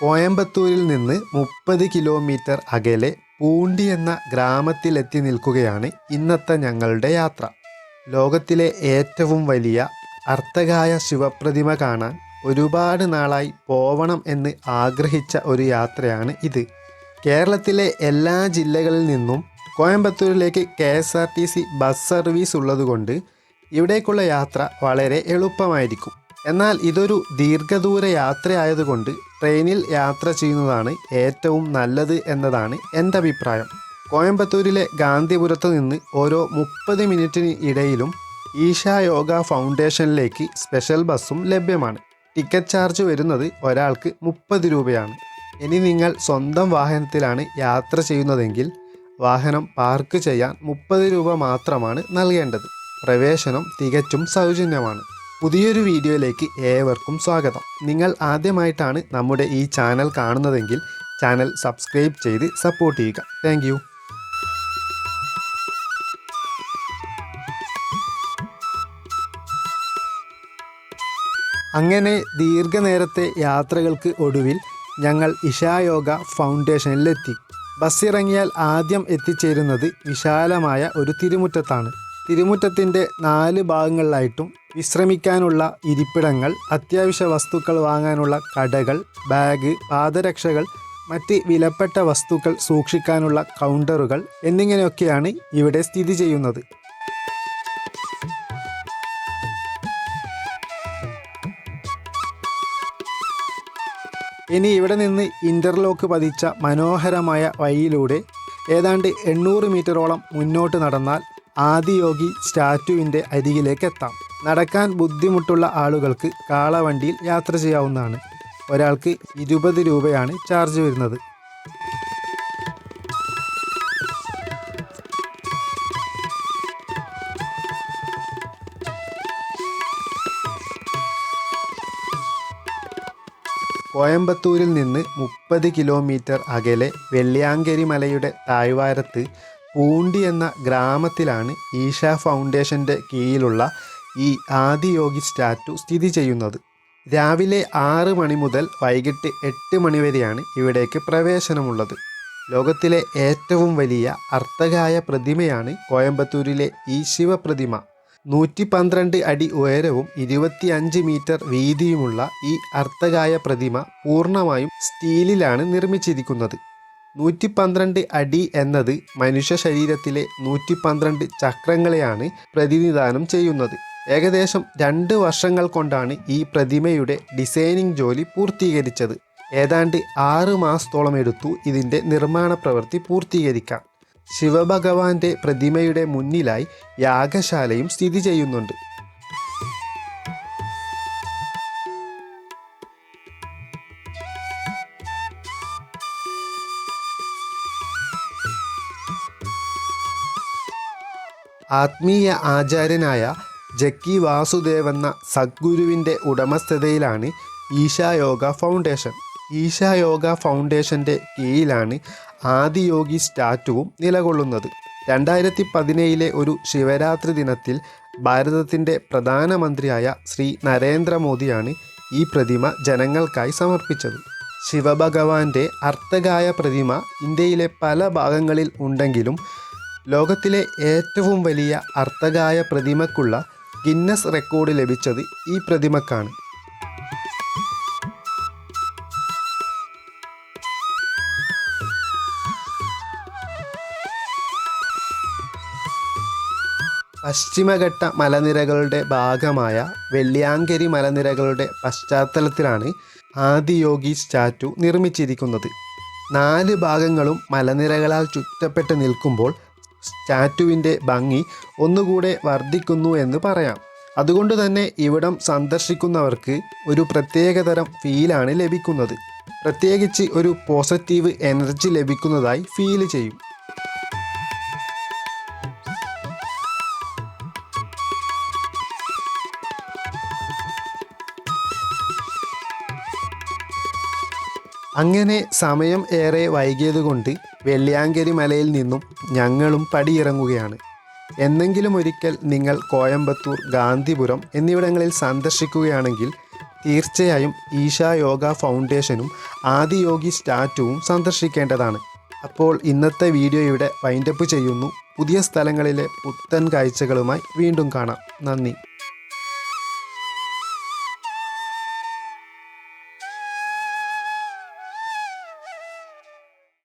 കോയമ്പത്തൂരിൽ നിന്ന് മുപ്പത് കിലോമീറ്റർ അകലെ പൂണ്ടി എന്ന ഗ്രാമത്തിലെത്തി നിൽക്കുകയാണ് ഇന്നത്തെ ഞങ്ങളുടെ യാത്ര. ലോകത്തിലെ ഏറ്റവും വലിയ അർത്ഥകായ ശിവപ്രതിമ കാണാൻ ഒരുപാട് നാളായി പോവണം എന്ന് ആഗ്രഹിച്ച ഒരു യാത്രയാണ് ഇത്. കേരളത്തിലെ എല്ലാ ജില്ലകളിൽ നിന്നും കോയമ്പത്തൂരിലേക്ക് K S R T C bus service ഉള്ളതുകൊണ്ട് ഇവിടേക്കുള്ള യാത്ര വളരെ എളുപ്പമായിരിക്കും. എന്നാൽ ഇതൊരു ദീർഘദൂര യാത്രയായതുകൊണ്ട് ട്രെയിനിൽ യാത്ര ചെയ്യുന്നതാണ് ഏറ്റവും നല്ലത് എന്നതാണ് എന്റെ അഭിപ്രായം. കോയമ്പത്തൂരിലെ ഗാന്ധിപുരത്ത് നിന്ന് ഓരോ മുപ്പത് മിനിറ്റിന് ഇടയിലും ഈശ യോഗ ഫൗണ്ടേഷനിലേക്ക് സ്പെഷ്യൽ ബസ്സും ലഭ്യമാണ്. ടിക്കറ്റ് ചാർജ് വരുന്നത് ഒരാൾക്ക് മുപ്പത് രൂപയാണ്. ഇനി നിങ്ങൾ സ്വന്തം വാഹനത്തിലാണ് യാത്ര ചെയ്യുന്നതെങ്കിൽ വാഹനം പാർക്ക് ചെയ്യാൻ മുപ്പത് രൂപ മാത്രമാണ് നൽകേണ്ടത്. പ്രവേശനം തികച്ചും സൗജന്യമാണ്. പുതിയൊരു വീഡിയോയിലേക്ക് ഏവർക്കും സ്വാഗതം. നിങ്ങൾ ആദ്യമായിട്ടാണ് നമ്മുടെ ഈ ചാനൽ കാണുന്നതെങ്കിൽ ചാനൽ സബ്സ്ക്രൈബ് ചെയ്ത് സപ്പോർട്ട് ചെയ്യുക. താങ്ക് അങ്ങനെ ദീർഘനേരത്തെ യാത്രകൾക്ക് ഒടുവിൽ ഞങ്ങൾ ഇഷായോഗ ഫൗണ്ടേഷനിലെത്തി. ബസ് ഇറങ്ങിയാൽ ആദ്യം എത്തിച്ചേരുന്നത് വിശാലമായ ഒരു തിരുമുറ്റത്താണ്. തിരുമുറ്റത്തിന്റെ നാല് ഭാഗങ്ങളിലായിട്ടും വിശ്രമിക്കാനുള്ള ഇരിപ്പിടങ്ങൾ അത്യാവശ്യ വസ്തുക്കൾ വാങ്ങാനുള്ള കടകൾ ബാഗ് പാദരക്ഷകൾ മറ്റ് വിലപ്പെട്ട വസ്തുക്കൾ സൂക്ഷിക്കാനുള്ള കൗണ്ടറുകൾ എന്നിങ്ങനെയൊക്കെയാണ് ഇവിടെ സ്ഥിതി ചെയ്യുന്നത്. ഇനി ഇവിടെ നിന്ന് ഇന്റർലോക്ക് പതിച്ച മനോഹരമായ വഴിയിലൂടെ ഏതാണ്ട് എണ്ണൂറ് മീറ്ററോളം മുന്നോട്ട് നടന്നാൽ ആദിയോഗി സ്റ്റാറ്റുവിന്റെ അരികിലേക്ക് എത്താം നടക്കാൻ ബുദ്ധിമുട്ടുള്ള ആളുകൾക്ക് കാളവണ്ടിയിൽ യാത്ര ചെയ്യാവുന്നതാണ്. ഒരാൾക്ക് ഇരുപത് രൂപയാണ് ചാർജ് വരുന്നത്. കോയമ്പത്തൂരിൽ നിന്ന് മുപ്പത് കിലോമീറ്റർ അകലെ വെള്ളിയാങ്കരി മലയുടെ താഴ്വാരത്ത് പൂണ്ടി എന്ന ഗ്രാമത്തിലാണ് ഈഷ ഫൗണ്ടേഷന്റെ കീഴിലുള്ള ഈ ആദിയോഗി സ്റ്റാറ്റു സ്ഥിതി ചെയ്യുന്നത്. രാവിലെ ആറ് മണി മുതൽ വൈകിട്ട് എട്ട് മണി വരെയാണ് ഇവിടേക്ക് പ്രവേശനമുള്ളത്. ലോകത്തിലെ ഏറ്റവും വലിയ അർത്ഥകായ പ്രതിമയാണ് കോയമ്പത്തൂരിലെ ഈ ശിവപ്രതിമ. നൂറ്റി പന്ത്രണ്ട് അടി ഉയരവും ഇരുപത്തിയഞ്ച് മീറ്റർ വീതിയുമുള്ള ഈ അർത്ഥകായ പ്രതിമ പൂർണമായും സ്റ്റീലിലാണ് നിർമ്മിച്ചിരിക്കുന്നത്. നൂറ്റി പന്ത്രണ്ട് അടി എന്നത് മനുഷ്യ ശരീരത്തിലെ നൂറ്റി പന്ത്രണ്ട് ചക്രങ്ങളെയാണ് പ്രതിനിധാനം ചെയ്യുന്നത്. ഏകദേശം രണ്ട് വർഷങ്ങൾ കൊണ്ടാണ് ഈ പ്രതിമയുടെ ഡിസൈനിങ് ജോലി പൂർത്തീകരിച്ചത്. ഏതാണ്ട് ആറ് മാസത്തോളം എടുത്തു ഇതിന്റെ നിർമ്മാണ പ്രവൃത്തി പൂർത്തീകരിക്കാൻ. ശിവഭഗവാന്റെ പ്രതിമയുടെ മുന്നിലായി യാഗശാലയും സ്ഥിതി ചെയ്യുന്നുണ്ട്. ആത്മീയ ആചാര്യനായ ജക്കി വാസുദേവ് എന്ന സദ്ഗുരുവിന്റെ ഉടമസ്ഥതയിലാണ് ഈശായോഗ ഫൗണ്ടേഷൻ. ഈശായോഗ ഫൗണ്ടേഷന്റെ കീഴിലാണ് ആദിയോഗി സ്റ്റാറ്റുവും നിലകൊള്ളുന്നത്. രണ്ടായിരത്തി പതിനേഴിലെ ഒരു ശിവരാത്രി ദിനത്തിൽ ഭാരതത്തിന്റെ പ്രധാനമന്ത്രിയായ ശ്രീ നരേന്ദ്രമോദിയാണ് ഈ പ്രതിമ ജനങ്ങൾക്കായി സമർപ്പിച്ചത്. ശിവഭഗവാന്റെ അർത്ഥകായ പ്രതിമ ഇന്ത്യയിലെ പല ഭാഗങ്ങളിൽ ഉണ്ടെങ്കിലും ലോകത്തിലെ ഏറ്റവും വലിയ അർത്ഥകായ പ്രതിമക്കുള്ള ഗിന്നസ് റെക്കോർഡ് ലഭിച്ചത് ഈ പ്രതിമക്കാണ്. പശ്ചിമഘട്ട മലനിരകളുടെ ഭാഗമായ വെള്ളിയാങ്കരി മലനിരകളുടെ പശ്ചാത്തലത്തിലാണ് ആദിയോഗി സ്റ്റാറ്റു നിർമ്മിച്ചിരിക്കുന്നത്. നാല് ഭാഗങ്ങളും മലനിരകളാൽ ചുറ്റപ്പെട്ട് നിൽക്കുമ്പോൾ സ്റ്റാറ്റുവിന്റെ ഭംഗി ഒന്നുകൂടെ വർദ്ധിക്കുന്നു എന്ന് പറയാം. അതുകൊണ്ട് തന്നെ ഇവിടം സന്ദർശിക്കുന്നവർക്ക് ഒരു പ്രത്യേകതരം ഫീലാണ് ലഭിക്കുന്നത്. പ്രത്യേകിച്ച് ഒരു പോസിറ്റീവ് എനർജി ലഭിക്കുന്നതായി ഫീൽ ചെയ്യും. അങ്ങനെ സമയം ഏറെ വൈകിയതുകൊണ്ട് വെള്ളിയാങ്കരി മലയിൽ നിന്നും ഞങ്ങളും പടിയിറങ്ങുകയാണ്. എന്നെങ്കിലും ഒരിക്കൽ നിങ്ങൾ കോയമ്പത്തൂർ ഗാന്ധിപുരം എന്നിവിടങ്ങളിൽ സന്ദർശിക്കുകയാണെങ്കിൽ തീർച്ചയായും ഈശ യോഗ ഫൗണ്ടേഷനും ആദിയോഗി സ്റ്റാറ്റുവും സന്ദർശിക്കേണ്ടതാണ്. അപ്പോൾ ഇന്നത്തെ വീഡിയോ ഇവിടെ വൈൻഡപ്പ് ചെയ്യുന്നു. പുതിയ സ്ഥലങ്ങളിലെ പുത്തൻ കാഴ്ചകളുമായി വീണ്ടും കാണാം. നന്ദി.